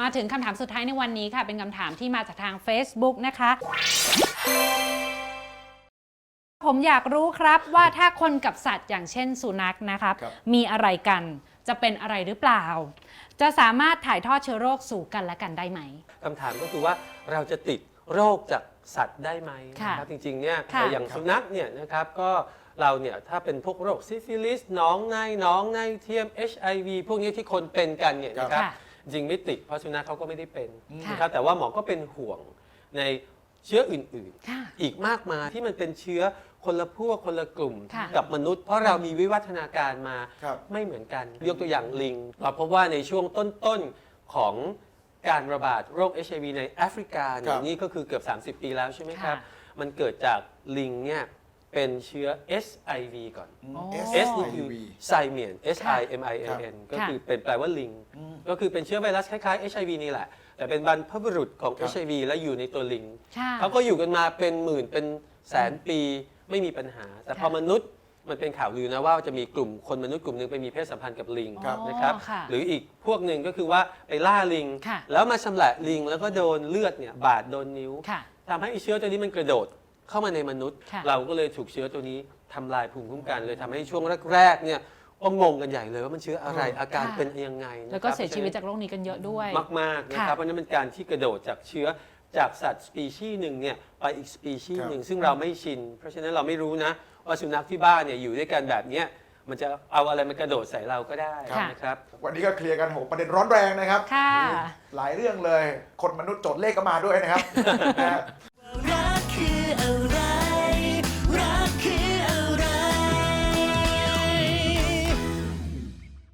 มาถึงคำถามสุดท้ายในวันนี้ค่ะ เป็นคำถามที่มาจากทาง Facebook นะคะ ผมอยากรู้ครับว่าถ้าคนกับสัตว์อย่างเช่นสุนัขนะครับ ครับ มีอะไรกันจะเป็นอะไรหรือเปล่า จะสามารถถ่ายทอดเชื้อโรคสู่กันและกันได้ไหม คำถามก็คือว่าเราจะติดโรคจากสัตว์ได้ไหมค่ะนะครับจริงๆเนี่ยค่ะอย่างสุนัขเนี่ยนะครับก็เราเนี่ยถ้าเป็นพวกโรคซิฟิลิสน้องในน้องในเทียม HIV พวกนี้ที่คนเป็นกันเนี่ยนะครับค่ะ จริงไม่ติดเพราะสุนัขเขาก็ไม่ได้เป็นค่ะนะครับแต่ว่าหมอก็เป็นห่วงในเชื้ออื่นค่ะๆอีกมากมายที่มันเป็นเชื้อคนละพวกคนละกลุ่มค่ะกับมนุษย์ เพราะเรามีวิวัฒนาการมาครับไม่เหมือนกันยกตัวอย่างลิง เราพบว่าในช่วงต้นๆของการระบาดโรค HIV ในแอฟริกาเนี่ครัยบนี่ก็คือเกือบ 30 ปีแล้วใช่ไหมครับค่ะมันเกิดจากลิงเนี่ยเป็นเชื้อ SIV ก่อนโอ้ S นี่คือ SIV ไซเมียน S ค่ะ I M I N N ก็ค่ะคือเป็นแปลว่าลิง ก็คือเป็นเชื้อไวรัสคล้ายๆ HIV นี่แหละ แต่เป็นบรรพบุรุษของครับ HIV และอยู่ในตัวลิงค่ะเขาก็อยู่กันมาเป็นหมื่นเป็นแสนปีไม่มีปัญหา แต่พอค่ะมนุษย์มันเป็นข่าวลือนะว่าจะมีกลุ่มคนมนุษย์กลุ่มหนึ่งไปมีเพศสัมพันธ์กับลิงครับ นะครับ อ๋อค่ะหรืออีกพวกหนึ่งก็คือว่าไปล่าลิง ค่ะ แล้วมาชำแหละลิง แล้วก็โดนเลือดเนี่ยบาดโดนนิ้ว ค่ะ ทำให้ไอ้เชื้อตัวนี้มันกระโดดเข้ามาในมนุษย์ ค่ะเราก็เลยถูกเชื้อตัวนี้ทำลายภูมิคุ้มกันเลยทำให้ช่วงแรกๆเนี่ย ก็งงกันใหญ่เลยว่ามันเชื้ออะไรอืมอาการค่ะเป็นยังไงนะครับแล้วก็เสียชีวิตจากโรคนี้กันเยอะด้วย มากๆนะคค่ะรับเพราะฉะนั้นเป็นการที่กระโดดจากเชื้อจากสัตว์สปีชีส์หนึ่งเนี่ยไปอีกสปีชีส์หนึ่งซึ่งเราไม่ชิน เพราะฉะนั้นเราไม่รู้นะ ว่าสุนัขที่บ้านเนี่ยอยู่ด้วยกันแบบเนี้ยมันจะเอาอะไรมากระโดดใส่เราก็ได้ค่ะนะครับ วันนี้ก็เคลียร์กันโหประเด็นร้อนแรงนะครับ ค่ะ หลายเรื่องเลย คนมนุษย์โจทย์เลขก็มาด้วยนะครับ